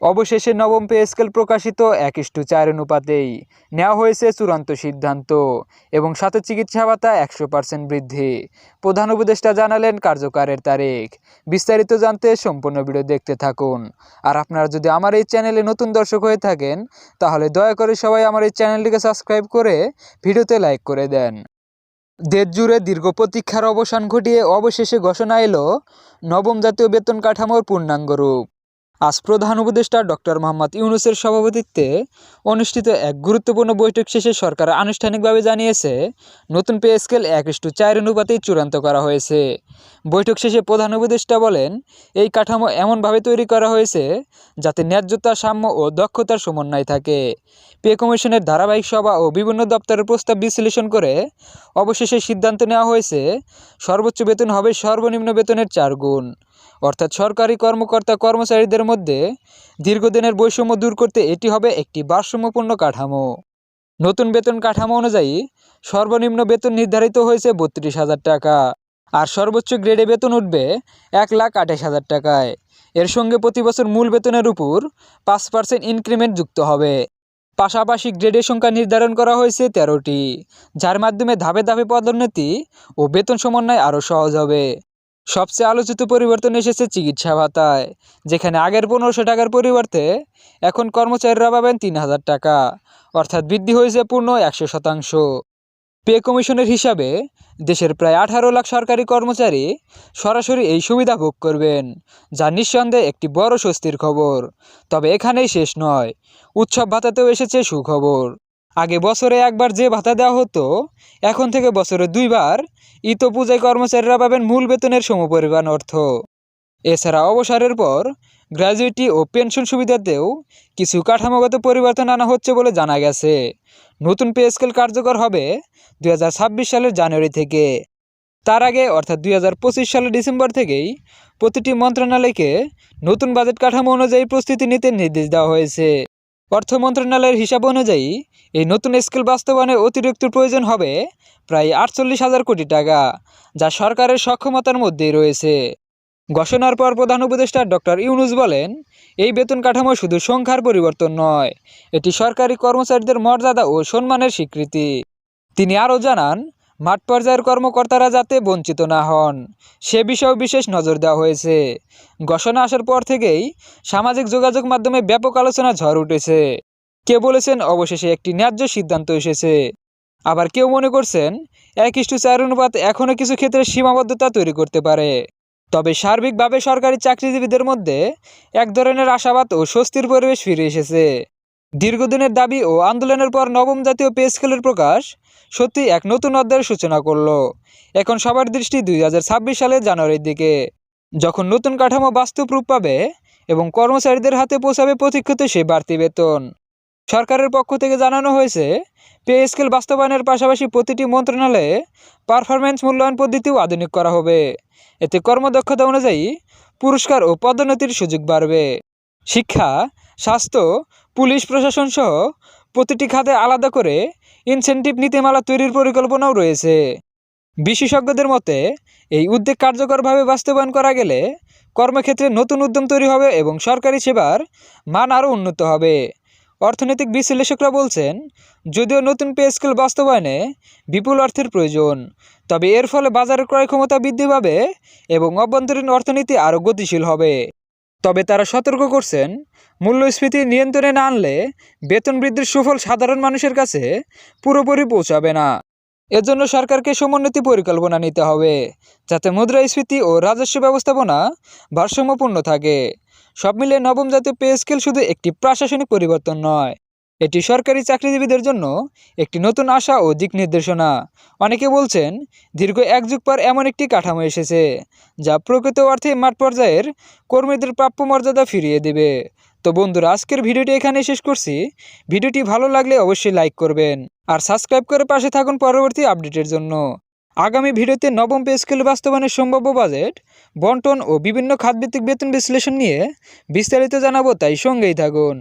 অবশেষে নবম pay scale প্রকাশিত এক ইস্টু চার অনুপাতেই। নেওয়া হয়েছে চূড়ান্ত সিদ্ধান্ত এবং সাথে চিকিৎসা ভাতা একশো পার্সেন্ট বৃদ্ধি। প্রধান উপদেষ্টা জানালেন কার্যকারের তারিখ। বিস্তারিত জানতে সম্পূর্ণ ভিডিও দেখতে থাকুন। আর আপনারা যদি আমার এই চ্যানেলে নতুন দর্শক হয়ে থাকেন, তাহলে দয়া করে সবাই আমার এই চ্যানেলটিকে সাবস্ক্রাইব করে ভিডিওতে লাইক করে দেন। দেশ জুড়ে দীর্ঘ প্রতীক্ষার অবসান ঘটিয়ে অবশেষে ঘোষণা এলো নবম জাতীয় বেতন কাঠামোর পূর্ণাঙ্গ রূপ। আজ প্রধান উপদেষ্টা ডক্টর মোহাম্মদ ইউনুসের সভাপতিত্বে অনুষ্ঠিত এক গুরুত্বপূর্ণ বৈঠক শেষে সরকার আনুষ্ঠানিকভাবে জানিয়েছে, নতুন পে স্কেল এক ইস্টু চার অনুপাতেই চূড়ান্ত করা হয়েছে। বৈঠক শেষে প্রধান উপদেষ্টা বলেন, এই কাঠামো এমনভাবে তৈরি করা হয়েছে যাতে ন্যায্যতা, সাম্য ও দক্ষতার সমন্বয় থাকে। পে কমিশনের ধারাবাহিক সভা ও বিভিন্ন দপ্তরের প্রস্তাব বিশ্লেষণ করে অবশেষে সিদ্ধান্ত নেওয়া হয়েছে, সর্বোচ্চ বেতন হবে সর্বনিম্ন বেতনের চার গুণ। অর্থাৎ সরকারি কর্মকর্তা কর্মচারীদের মধ্যে দীর্ঘদিনের বৈষম্য দূর করতে এটি হবে একটি ভারসাম্যপূর্ণ কাঠামো। নতুন বেতন কাঠামো অনুযায়ী সর্বনিম্ন বেতন নির্ধারিত হয়েছে বত্রিশ হাজার টাকা, আর সর্বোচ্চ গ্রেডে বেতন উঠবে এক লাখ আঠাশ হাজার টাকায়। এর সঙ্গে প্রতি বছর মূল বেতনের উপর পাঁচ পার্সেন্ট ইনক্রিমেন্ট যুক্ত হবে। পাশাপাশি গ্রেডের সংখ্যা নির্ধারণ করা হয়েছে তেরোটি, যার মাধ্যমে ধাপে ধাপে পদোন্নতি ও বেতন সমন্বয় আরও সহজ হবে। সবচেয়ে আলোচিত পরিবর্তন এসেছে চিকিৎসা ভাতায়, যেখানে আগের পনেরোশো টাকার পরিবর্তে এখন কর্মচারীরা পাবেন তিন হাজার টাকা, অর্থাৎ বৃদ্ধি হয়েছে পূর্ণ একশো শতাংশ। পে কমিশনের হিসাবে দেশের প্রায় আঠারো লাখ সরকারি কর্মচারী সরাসরি এই সুবিধা ভোগ করবেন, যা নিঃসন্দেহে একটি বড় স্বস্তির খবর। তবে এখানেই শেষ নয়, উৎসব ভাতাতেও এসেছে সুখবর। আগে বছরে একবার যে ভাতা দেওয়া হতো, এখন থেকে বছরে দুইবার। ও পূজায় কর্মচারীরা পাবেন মূল বেতনের সমপরিমাণ অর্থ। এছাড়া অবসরের পর গ্র্যাজুয়েটি ও পেনশন সুবিধাতেও কিছু কাঠামোগত পরিবর্তন আনা হচ্ছে বলে জানা গেছে। নতুন পে স্কেল কার্যকর হবে দুই হাজার ছাব্বিশ সালের জানুয়ারি থেকে। তার আগে, অর্থাৎ দুই হাজার পঁচিশ সালের ডিসেম্বর থেকেই প্রতিটি মন্ত্রণালয়কে নতুন বাজেট কাঠামো অনুযায়ী প্রস্তুতি নিতে নির্দেশ দেওয়া হয়েছে। অর্থ মন্ত্রণালয়ের হিসাব অনুযায়ী, এই নতুন স্কেল বাস্তবায়নে অতিরিক্ত প্রয়োজন হবে প্রায় আটচল্লিশ হাজার কোটি টাকা, যা সরকারের সক্ষমতার মধ্যেই রয়েছে। ঘোষণার পর প্রধান উপদেষ্টা ডক্টর ইউনুস বলেন, এই বেতন কাঠামো শুধু সংখ্যার পরিবর্তন নয়, এটি সরকারি কর্মচারীদের মর্যাদা ও সম্মানের স্বীকৃতি। তিনি আরও জানান মাঠ পর্যায়ের কর্মকর্তারা যাতে বঞ্চিত না হন, সে বিষয়েও বিশেষ নজর দেওয়া হয়েছে। ঘোষণা আসার পর থেকেই সামাজিক যোগাযোগ মাধ্যমে ব্যাপক আলোচনা ঝড় উঠেছে। কে বলেছেন, অবশেষে একটি ন্যায্য সিদ্ধান্ত এসেছে। আবার কেউ মনে করছেন, এক ইস্টু চার অনুপাত এখনও কিছু ক্ষেত্রে সীমাবদ্ধতা তৈরি করতে পারে। তবে সার্বিকভাবে সরকারি চাকরিজীবীদের মধ্যে এক ধরনের আশাবাদ ও স্বস্তির পরিবেশ ফিরে এসেছে। দীর্ঘদিনের দাবি ও আন্দোলনের পর নবম জাতীয় পে স্কেলের প্রকাশ সত্যি এক নতুন অধ্যায়ের সূচনা করল। এখন সবার দৃষ্টি দুই সালের জানুয়ারির দিকে। যখন নতুন কাঠামো বাস্তব রূপ পাবে এবং কর্মচারীদের হাতে পৌঁছাবে প্রতীক্ষিত সে বাড়তি বেতন। সরকারের পক্ষ থেকে জানানো হয়েছে পে স্কেল বাস্তবায়নের পাশাপাশি প্রতিটি মন্ত্রণালয়ে পারফরমেন্স মূল্যায়ন পদ্ধতিও আধুনিক করা হবে। এতে কর্মদক্ষতা অনুযায়ী পুরস্কার ও পদোন্নতির সুযোগ বাড়বে। শিক্ষা, স্বাস্থ্য পুলিশ প্রশাসন সহ প্রতিটি খাতে আলাদা করে ইনসেন্টিভ নীতিমালা তৈরির পরিকল্পনাও রয়েছে। বিশেষজ্ঞদের মতে, এই উদ্যোগ কার্যকরভাবে বাস্তবায়ন করা গেলে কর্মক্ষেত্রে নতুন উদ্যম তৈরি হবে এবং সরকারি সেবার মান আরও উন্নত হবে। অর্থনৈতিক বিশ্লেষকরা বলছেন, যদিও নতুন পে স্কেল বাস্তবায়নে বিপুল অর্থের প্রয়োজন, তবে এর ফলে বাজারের ক্রয় ক্ষমতা বৃদ্ধি পাবে এবং অভ্যন্তরীণ অর্থনীতি আরও গতিশীল হবে। তবে তারা সতর্ক করছেন, মূল্যস্ফীতি নিয়ন্ত্রণে না আনলে বেতন বৃদ্ধির সুফল সাধারণ মানুষের কাছে পুরোপুরি পৌঁছাবে না। এজন্য সরকারকে সমুন্নতি পরিকল্পনা নিতে হবে, যাতে মুদ্রাস্ফীতি ও রাজস্ব ব্যবস্থাপনা ভারসাম্যপূর্ণ থাকে। সব মিলিয়ে নবম জাতীয় পে স্কেল শুধু একটি প্রশাসনিক পরিবর্তন নয় এটি সরকারি চাকরিজীবীদের জন্য একটি নতুন আশা ও দিক নির্দেশনা। অনেকে বলছেন, দীর্ঘ এক যুগ পর এমন একটি কাঠামো এসেছে, যা প্রকৃত অর্থে মাঠ পর্যায়ের কর্মীদের প্রাপ্য মর্যাদা ফিরিয়ে দেবে। তো বন্ধুরা, আজকের ভিডিওটি এখানে শেষ করছি। ভিডিওটি ভালো লাগলে অবশ্যই লাইক করবেন আর সাবস্ক্রাইব করে পাশে থাকুন পরবর্তী আপডেটের জন্য। আগামী ভিডিওতে নবম পে স্কেল বাস্তবায়নের সম্ভাব্য বাজেট, বন্টন ও বিভিন্ন খাতভিত্তিক বেতন বিশ্লেষণ নিয়ে বিস্তারিত জানাব, তাই সঙ্গেই থাকুন।